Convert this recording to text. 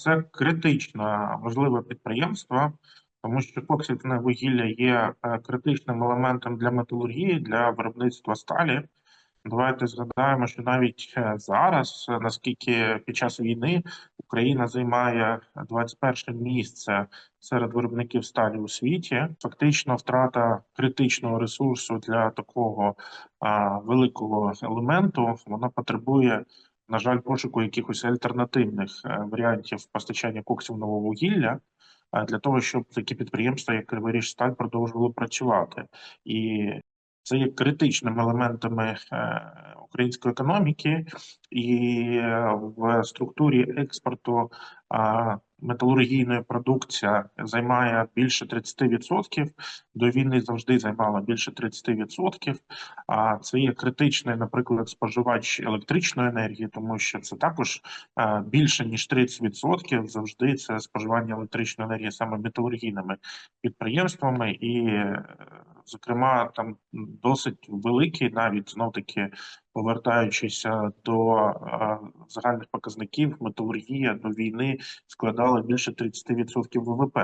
це критично важливе підприємство, тому що коксівне вугілля є е, критичним елементом для металургії, для виробництва сталі. Давайте згадаємо, що навіть е, зараз, е, наскільки під час війни Україна займає 21 місце серед виробників сталі у світі, фактично втрата критичного ресурсу для такого а, великого елементу, вона потребує, на жаль, пошуку якихось альтернативних е, варіантів постачання коксівного вугілля. Для того щоб такі підприємства, як Криворіжсталь, продовжували працювати, і це є критичними елементами е, української економіки, і е, в структурі експорту металургійної продукція займає більше 30%. До війни завжди займала більше 30%. А це є критичний, наприклад, споживач електричної енергії, тому що це також е, більше ніж 30% завжди це споживання електричної енергії саме металургійними підприємствами, і, е, зокрема, там досить великий, навіть знов таки повертаючись до загальних показників, металургія до війни складала більше 30% ВВП.